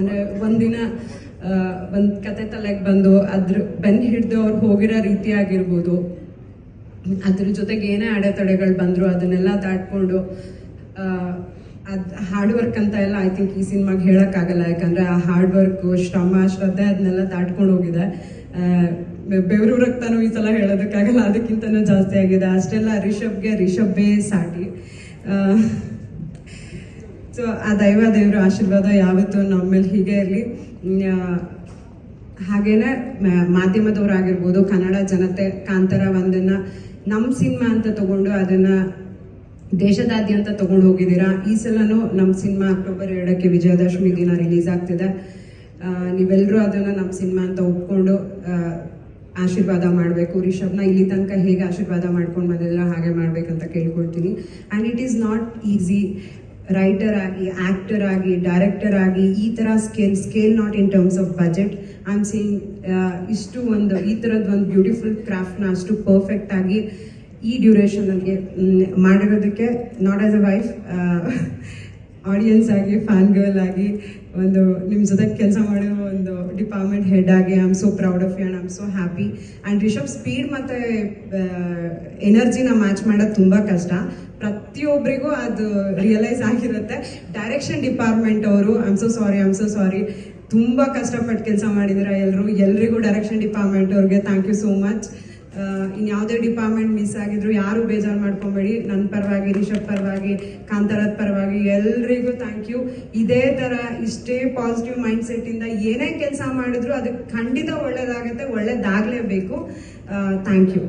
ಅಂದ್ರೆ ಒಂದಿನ ದಿನ ಒಂದ್ ಕತೆ ತಲೆಗೆ ಬಂದು ಅದ್ರ ಬೆನ್ ಹಿಡ್ದು ಅವ್ರು ಹೋಗಿರೋ ರೀತಿ ಆಗಿರ್ಬೋದು. ಅದ್ರ ಜೊತೆಗೆ ಏನೇ ಅಡೆತಡೆಗಳು ಬಂದ್ರು ಅದನ್ನೆಲ್ಲ ದಾಟ್ಕೊಂಡು ಅದ್ ಹಾರ್ಡ್ ವರ್ಕ್ ಅಂತ ಎಲ್ಲ ಐ ಥಿಂಕ್ ಈ ಸಿನಿಮಾಗೆ ಹೇಳೋಕ್ಕಾಗಲ್ಲ. ಯಾಕಂದ್ರೆ ಆ ಹಾರ್ಡ್ ವರ್ಕು, ಶ್ರಮ, ಶ್ರದ್ಧೆ ಅದನ್ನೆಲ್ಲ ದಾಟ್ಕೊಂಡು ಹೋಗಿದೆ. ಬೆ- ಬೆವರು ರಕ್ತನೂ ಈ ಸಲ ಹೇಳೋದಕ್ಕಾಗಲ್ಲ. ಅದಕ್ಕಿಂತನೂ ಜಾಸ್ತಿ ಆಗಿದೆ. ಅಷ್ಟೆಲ್ಲ ರಿಷಬ್ಗೆ ರಿಷಬ್ಬೇ ಸಾಟಿ. ಸೊ ಆ ದೈವ ದೇವರ ಆಶೀರ್ವಾದ ಯಾವತ್ತೂ ನಮ್ಮ ಮೇಲೆ ಹೀಗೆ ಇರಲಿ. ಹಾಗೇನೆ ಮಾಧ್ಯಮದವ್ರು ಮಾಧ್ಯಮದವರಾಗಿರ್ಬೋದು, ಕನ್ನಡ ಜನತೆ ಕಾಂತರ ಒಂದನ್ನು ನಮ್ಮ ಸಿನಿಮಾ ಅಂತ ತಗೊಂಡು ಅದನ್ನ ದೇಶದಾದ್ಯಂತ ತಗೊಂಡು ಹೋಗಿದ್ದೀರಾ? ಈ ಸಲನೂ ನಮ್ಮ ಸಿನಿಮಾ ಅಕ್ಟೋಬರ್ ಎರಡಕ್ಕೆ ವಿಜಯದಶಮಿ ದಿನ ರಿಲೀಸ್ ಆಗ್ತಿದೆ. ನೀವೆಲ್ಲರೂ ಅದನ್ನ ನಮ್ಮ ಸಿನಿಮಾ ಅಂತ ಒಪ್ಕೊಂಡು ಆಶೀರ್ವಾದ ಮಾಡಬೇಕು. ರಿಷಬ್ನ ಇಲ್ಲಿ ತನಕ ಹೇಗೆ ಆಶೀರ್ವಾದ ಮಾಡ್ಕೊಂಡು ಬಂದಿದ್ರೆ ಹಾಗೆ ಮಾಡ್ಬೇಕಂತ ಕೇಳ್ಕೊಳ್ತೀನಿ. And it is not easy writer ಆಗಿ ಆ್ಯಕ್ಟರ್ ಆಗಿ ಡೈರೆಕ್ಟರ್ ಆಗಿ, ಈ ಥರ scale scale not in terms of budget I am seeing ಇಷ್ಟು ಒಂದು, ಈ ಥರದ ಒಂದು ಬ್ಯೂಟಿಫುಲ್ ಕ್ರಾಫ್ಟ್ನ ಅಷ್ಟು ಪರ್ಫೆಕ್ಟ್ ಆಗಿ ಈ ಡ್ಯೂರೇಷನಲ್ಲಿ ಮಾಡಿರೋದಕ್ಕೆ not as a wife audience ಆಗಿ ಫ್ಯಾನ್ ಗರ್ಲ್ ಆಗಿ, ಒಂದು ನಿಮ್ಮ ಜೊತೆ ಕೆಲಸ ಮಾಡಿರೋ ಒಂದು ಡಿಪಾರ್ಟ್ಮೆಂಟ್ ಹೆಡ್ ಆಗಿ I am so proud of you and I am so happy and Rishab speed ಮತ್ತು ಎನರ್ಜಿನ ಮ್ಯಾಚ್ ಮಾಡೋದು ತುಂಬ ಕಷ್ಟ. ಪ್ರತಿಯೊಬ್ಬರಿಗೂ ಅದು ರಿಯಲೈಸ್ ಆಗಿರುತ್ತೆ. ಡೈರೆಕ್ಷನ್ ಡಿಪಾರ್ಟ್ಮೆಂಟ್ ಅವರು I am so sorry I am so sorry ತುಂಬ ಕಷ್ಟಪಟ್ಟು ಕೆಲಸ ಮಾಡಿದ್ರೆ ಎಲ್ಲರೂ ಎಲ್ರಿಗೂ ಡೈರೆಕ್ಷನ್ ಡಿಪಾರ್ಟ್ಮೆಂಟ್ ಅವ್ರಿಗೆ ಥ್ಯಾಂಕ್ ಯು ಸೋ ಮಚ್ ಇನ್ಯಾವುದೇ ಡಿಪಾರ್ಟ್ಮೆಂಟ್ ಮಿಸ್ ಆಗಿದ್ರು ಯಾರು ಬೇಜಾರು ಮಾಡ್ಕೊಬೇಡಿ. ನನ್ನ ಪರವಾಗಿ, ರಿಷಬ್ ಪರವಾಗಿ, ಕಾಂತಾರದ ಪರವಾಗಿ ಎಲ್ರಿಗೂ ಥ್ಯಾಂಕ್ ಯು ಇದೇ ಥರ ಇಷ್ಟೇ ಪಾಸಿಟಿವ್ ಮೈಂಡ್ ಸೆಟ್ ಇಂದ ಏನೇ ಕೆಲಸ ಮಾಡಿದ್ರು ಅದಕ್ಕೆ ಖಂಡಿತ ಒಳ್ಳೆಯದಾಗತ್ತೆ ಒಳ್ಳೆಯದಾಗಲೇಬೇಕು ಥ್ಯಾಂಕ್ ಯು